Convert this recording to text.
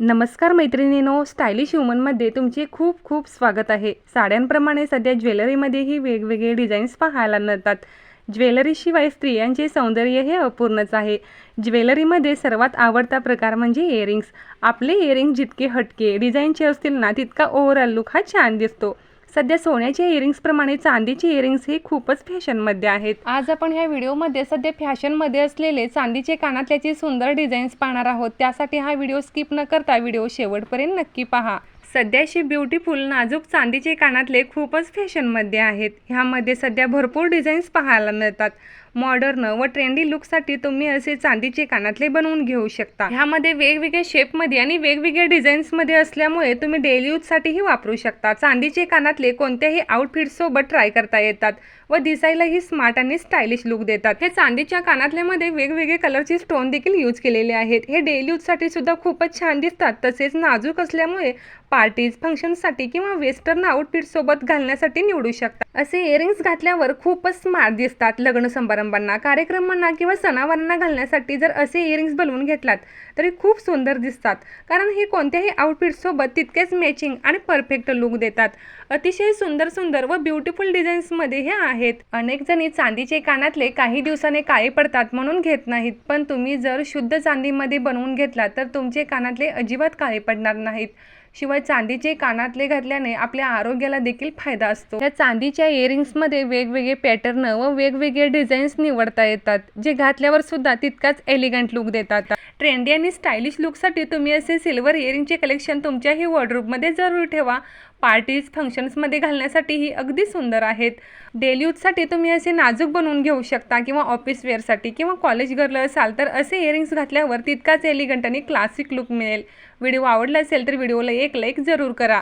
नमस्कार मैत्रिणीनो स्टायलिश वुमनमध्ये तुमचे खूप खूप स्वागत आहे. साड्यांप्रमाणे सध्या ज्वेलरीमध्येही वेगवेगळे डिझाईन्स पाहायला मिळतात. ज्वेलरीशिवाय स्त्रियांचे सौंदर्य हे अपूर्णच आहे. ज्वेलरीमध्ये सर्वात आवडता प्रकार म्हणजे इयरिंग्स आपले इयरिंग जितके हटके डिझाईनचे असतील ना तितका ओव्हरऑल लुक हा छान दिसतो. सध्या सोन्याच्या इयरिंग्सप्रमाणे चांदीचे इयरिंग्स हे खूपच फॅशनमध्ये आहेत. आज आपण ह्या व्हिडिओमध्ये सध्या फॅशनमध्ये असलेले चांदीचे कानातल्याचे सुंदर डिझाईन्स पाहणार आहोत. त्यासाठी हा व्हिडिओ स्किप न करता व्हिडिओ शेवटपर्यंत नक्की पहा. सध्याशी ब्युटीफुल नाजूक चांदीचे कानातले खूपच फॅशनमध्ये आहेत. ह्यामध्ये सध्या भरपूर डिझाईन्स पाहायला मिळतात. मॉडर्न व ट्रेंडी लुकसाठी तुम्ही असे चांदीचे कानातले बनवून घेऊ शकता. ह्यामध्ये वेगवेगळ्या शेपमध्ये आणि वेगवेगळ्या डिझाईन्समध्ये असल्यामुळे तुम्ही डेली यूजसाठीही वापरू शकता. चांदीचे कानातले कोणत्याही आउटफिटसोबत ट्राय करता येतात व दिसायलाही स्मार्ट आणि स्टायलिश लुक देतात. हे चांदीच्या कानातल्यामध्ये वेगवेगळे कलरचे स्टोन देखील यूज केलेले आहेत. हे डेली यूजसाठी सुद्धा खूपच छान दिसतात. तसेच नाजूक असल्यामुळे पार्टीज फंक्शनसाठी किंवा वेस्टर्न आउटफिटसोबत घालण्यासाठी निवडू शकता. असे इयरिंग्स घातल्यावर खूपच स्मार्ट दिसतात. लग्न समारंभांना कार्यक्रमांना किंवा सणावारांना घालण्यासाठी जर असे इयरिंग्स बनवून घेतलात तरी खूप सुंदर दिसतात. कारण हे कोणत्याही आउटफिटसोबत तितकेच मॅचिंग आणि परफेक्ट लुक देतात. अतिशय सुंदर सुंदर व ब्युटिफुल डिझाईन्समध्ये हे आहेत. अनेक जणी चांदीचे कानातले काही दिवसाने काळे पडतात म्हणून घेत नाहीत. पण तुम्ही जर शुद्ध चांदीमध्ये बनवून घेतला तर तुमचे कानातले अजिबात काळे पडणार नाहीत. शिवाय चांदीचे कानातले घातल्याने आपल्या आरोग्याला देखील फायदा असतो. या चांदीच्या इयरिंग्समध्ये वेगवेगळे पॅटर्न व वेगवेगळे डिझाईन्स निवडता येतात जे घातल्यावर सुद्धा तितकाच एलिगंट लुक देतात. ट्रेंडी आणि स्टायलिश लुकसाठी तुम्ही असे सिल्वर इयरिंगचे कलेक्शन तुमच्याही वॉर्डरूबमध्ये जरूर ठेवा. पार्टीज फंक्शन्समध्ये घालण्यासाठीही अगदी सुंदर आहेत. डेली यूजसाठी तुम्ही असे नाजूक बनवून घेऊ शकता किंवा ऑफिस वेअरसाठी किंवा कॉलेज गर्ल असाल तर असे इयरिंग्स घातल्यावर तितकाच एलिगंट आणि क्लासिक लुक मिळेल. व्हिडिओ आवडला असेल तर व्हिडिओला एक लाईक जरूर करा.